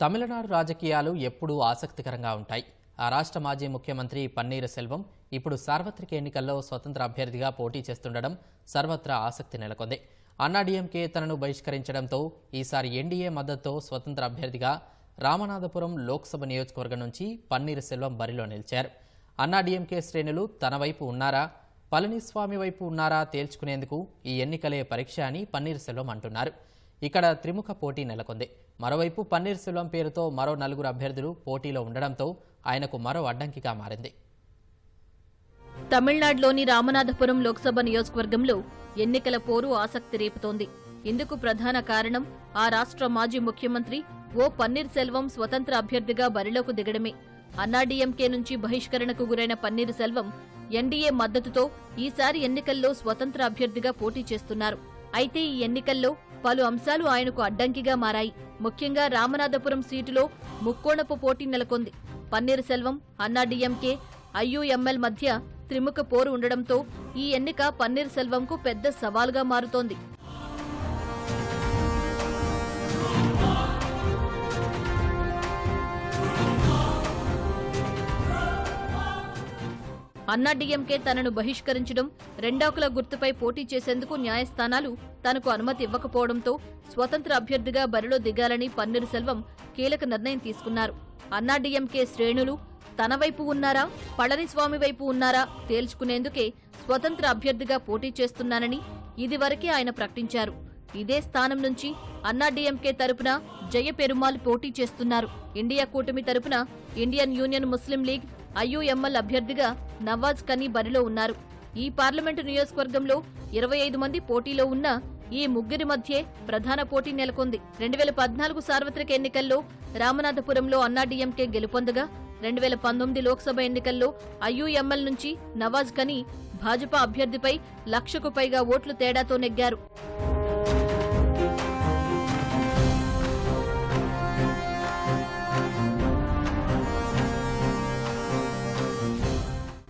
తమిళనాడు రాజకీయాలు ఎప్పుడూ ఆసక్తికరంగా ఉంటాయి. ఆ రాష్ట్ర మాజీ ముఖ్యమంత్రి పన్నీర్ సెల్వం ఇప్పుడు సార్వత్రిక ఎన్నికల్లో స్వతంత్ర అభ్యర్థిగా పోటీ చేస్తుండడం సర్వత్రా ఆసక్తి నెలకొంది. అన్నాడీఎంకే తనను బహిష్కరించడంతో ఈసారి ఎన్డీఏ మద్దతుతో స్వతంత్ర అభ్యర్థిగా రామనాథపురం లోక్సభ నియోజకవర్గం నుంచి పన్నీర్ సెల్వం బరిలో నిలిచారు. అన్నాడీఎంకే శ్రేణులు తన వైపు ఉన్నారా పళనిస్వామి వైపు ఉన్నారా తేల్చుకునేందుకు ఈ ఎన్నికలే పరీక్ష అని పన్నీర్ సెల్వం అంటున్నారు. ఇక్కడ త్రిముఖ పోటీ నెలకొంది. మరోవైపు పన్నీర్ సెల్వం పేరుతో మరో నలుగురు అభ్యర్థులు పోటీలో ఉండడంతో ఆయనకు మరో అడ్డంకిగా మారింది. తమిళనాడులోని రామనాథపురం లోక్సభ నియోజకవర్గంలో ఎన్నికల పోరు ఆసక్తి రేపుతోంది. ఇందుకు ప్రధాన కారణం ఆ రాష్ట్ర మాజీ ముఖ్యమంత్రి ఓ పన్నీర్ సెల్వం స్వతంత్ర అభ్యర్థిగా బరిలోకి దిగడమే. అన్నాడీఎంకే నుంచి బహిష్కరణకు గురైన పన్నీర్ సెల్వం ఎన్డీఏ మద్దతుతో ఈసారి ఎన్నికల్లో స్వతంత్ర అభ్యర్థిగా పోటీ చేస్తున్నారు. అయితే ఈ ఎన్నికల్లో పలు అంశాలు ఆయనకు అడ్డంకిగా మారాయి. ముఖ్యంగా రామనాథపురం సీటులో ముక్కోణపు పోటీ నెలకొంది. పన్నీర్ సెల్వం అన్నాడీఎంకే ఐయుఎంఎల్ మధ్య త్రిముఖ పోరు ఉండడంతో ఈ ఎన్నిక పన్నీర్ సెల్వంకు పెద్ద సవాల్గా మారుతోంది. అన్నాడీఎంకే తనను బహిష్కరించడం రెండాకుల గుర్తుపై పోటీ చేసేందుకు న్యాయస్థానాలు తనకు అనుమతి ఇవ్వకపోవడంతో స్వతంత్ర అభ్యర్థిగా బరిలో దిగాలని పన్నీర్ సెల్వం కీలక నిర్ణయం తీసుకున్నారు. అన్నాడీఎంకే శ్రేణులు తన వైపు ఉన్నారా పళనిస్వామి వైపు ఉన్నారా తేల్చుకునేందుకే స్వతంత్ర అభ్యర్థిగా పోటీ చేస్తున్నానని ఇదివరకే ఆయన ప్రకటించారు. ఇదే స్థానం నుంచి అన్నాడీఎంకే తరపున జయ పెరుమాల్ పోటీ చేస్తున్నారు. ఇండియా కూటమి తరపున Indian Union Muslim League IUML అభ్యర్థిగా నవాజ్ కనీ బరిలో ఉన్నారు. ఈ పార్లమెంటు నియోజకవర్గంలో ఇరవై ఐదు మంది పోటీలో ఉన్న ఈ ముగ్గురి మధ్యే ప్రధాన పోటీ నెలకొంది. రెండు వేల పద్నాలుగు సార్వత్రిక ఎన్నికల్లో రామనాథపురంలో అన్నాడీఎంకే గెలుపొందగా రెండు వేల పంతొమ్మిది లోక్సభ ఎన్నికల్లో ఐయుఎంఎల్ నుంచి నవాజ్ కనీ భాజపా అభ్యర్థిపై లక్షకు పైగా ఓట్లు తేడాతో నెగ్గారు.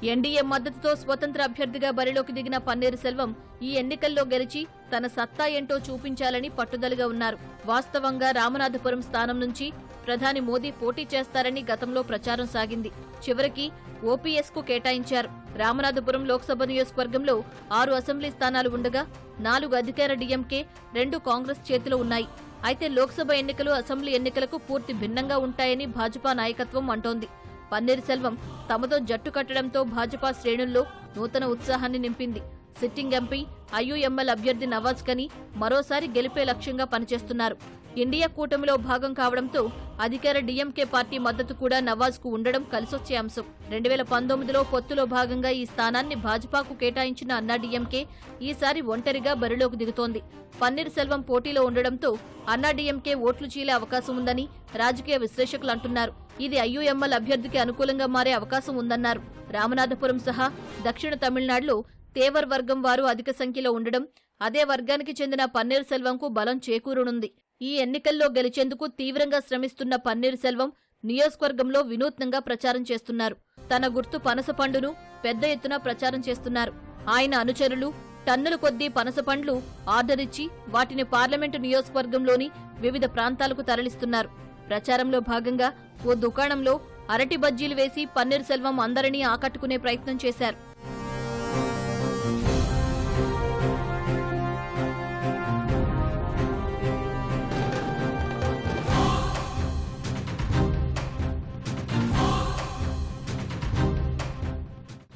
ఎన్డీఏ మద్దతుతో స్వతంత్ర అభ్యర్థిగా బరిలోకి దిగిన పన్నీర్ సెల్వం ఈ ఎన్నికల్లో గెలిచి తన సత్తా ఏంటో చూపించాలని పట్టుదలగా ఉన్నారు. వాస్తవంగా రామనాథపురం స్థానం నుంచి ప్రధాని మోదీ పోటీ చేస్తారని గతంలో ప్రచారం సాగింది. చివరికి ఓపీఎస్కు కేటాయించారు. రామనాథపురం లోక్సభ నియోజకవర్గంలో ఆరు అసెంబ్లీ స్థానాలు ఉండగా నాలుగు అధికార డీఎంకే రెండు కాంగ్రెస్ చేతిలో ఉన్నాయి. అయితే లోక్సభ ఎన్నికలు అసెంబ్లీ ఎన్నికలకు పూర్తి భిన్నంగా ఉంటాయని భాజపా నాయకత్వం అంటోంది. పన్నీర్ సెల్వం తమతో జట్టు కట్టడంతో భాజపా శ్రేణుల్లో నూతన ఉత్సాహాన్ని నింపింది. సిట్టింగ్ ఎంపీ ఐయుఎంఎల్ అభ్యర్థి నవాజ్ కని మరోసారి గెలిపే లక్ష్యంగా పనిచేస్తున్నారు. ఇండియా కూటమిలో భాగం కావడంతో అధికార డీఎంకే పార్టీ మద్దతు కూడా నవాజ్కు ఉండడం కలిసొచ్చే అంశం. రెండు వేల పంతొమ్మిదిలో పొత్తులో భాగంగా ఈ స్థానాన్ని భాజపాకు కేటాయించిన అన్నా డీఎంకే ఈసారి ఒంటరిగా బరిలోకి దిగుతోంది. పన్నీర్ సెల్వం పోటీలో ఉండడంతో అన్నా డీఎంకే ఓట్లు చీలే అవకాశం ఉందని రాజకీయ విశ్లేషకులు అంటున్నారు. ఇది ఐయుఎంఎల్ అభ్యర్థికి అనుకూలంగా మారే అవకాశం ఉందన్నారు. రామనాథపురం సహా దక్షిణ తమిళనాడులో తేవర్ వర్గం వారు అధిక సంఖ్యలో ఉండడం అదే వర్గానికి చెందిన పన్నీర్ సెల్వంకు బలం చేకూరనుంది. ఈ ఎన్నికల్లో గెలిచేందుకు తీవ్రంగా శ్రమిస్తున్న పన్నీర్ సెల్వం నియోజకవర్గంలో వినూత్నంగా ప్రచారం చేస్తున్నారు. తన గుర్తు పనస పండును పెద్ద ఎత్తున ప్రచారం చేస్తున్నారు. ఆయన అనుచరులు టన్నుల కొద్దీ పనస పండ్లు ఆర్డర్ ఇచ్చి వాటిని పార్లమెంటు నియోజకవర్గంలోని వివిధ ప్రాంతాలకు తరలిస్తున్నారు. ప్రచారంలో భాగంగా ఓ దుకాణంలో అరటి బజ్జీలు వేసి పన్నీర్ సెల్వం అందరినీ ఆకట్టుకునే ప్రయత్నం చేశారు.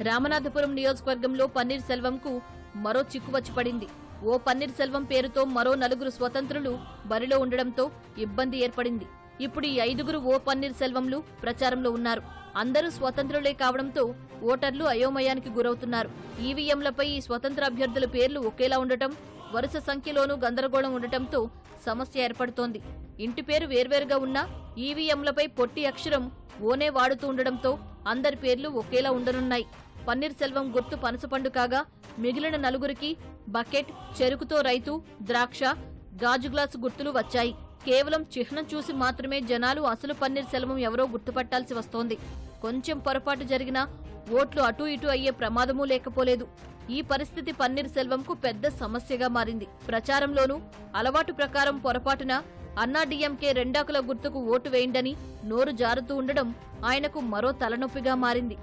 రామనాథపురం నియోజకవర్గంలో పన్నీర్ సెల్వంకు మరో చిక్కు వచ్చి పడింది. ఓ పన్నీర్ సెల్వం పేరుతో మరో నలుగురు స్వతంత్రులు బరిలో ఉండడంతో ఇబ్బంది ఏర్పడింది. ఇప్పుడు ఈ ఐదుగురు ఓ పన్నీర్ సెల్వంలు ప్రచారంలో ఉన్నారు. అందరూ స్వతంత్రులే కావడంతో ఓటర్లు అయోమయానికి గురవుతున్నారు. ఈవీఎంలపై ఈ స్వతంత్ర అభ్యర్థుల పేర్లు ఒకేలా ఉండటం వరుస సంఖ్యలోనూ గందరగోళం ఉండటంతో సమస్య ఏర్పడుతోంది. ఇంటి పేరు వేర్వేరుగా ఉన్నా ఈవీఎంలపై పొట్టి అక్షరం ఓనే వాడుతూ ఉండడంతో అందరి పేర్లు ఒకేలా ఉండనున్నాయి. పన్నీర్ సెల్వం గుర్తు పనసపండు కాగా మిగిలిన నలుగురికి బకెట్ చెరుకుతో రైతు ద్రాక్ష గాజు గ్లాసు గుర్తులు వచ్చాయి. కేవలం చిహ్నం చూసి మాత్రమే జనాలు అసలు పన్నీర్ సెల్వం ఎవరో గుర్తుపట్టాల్సి వస్తోంది. కొంచెం పొరపాటు జరిగినా ఓట్లు అటూ ఇటూ అయ్యే ప్రమాదమూ లేకపోలేదు. ఈ పరిస్థితి పన్నీర్ సెల్వంకు పెద్ద సమస్యగా మారింది. ప్రచారంలోనూ అలవాటు ప్రకారం పొరపాటున అన్నాడీఎంకే రెండాకుల గుర్తుకు ఓటు వేయండని నోరు జారుతూ ఉండడం ఆయనకు మరో తలనొప్పిగా మారింది.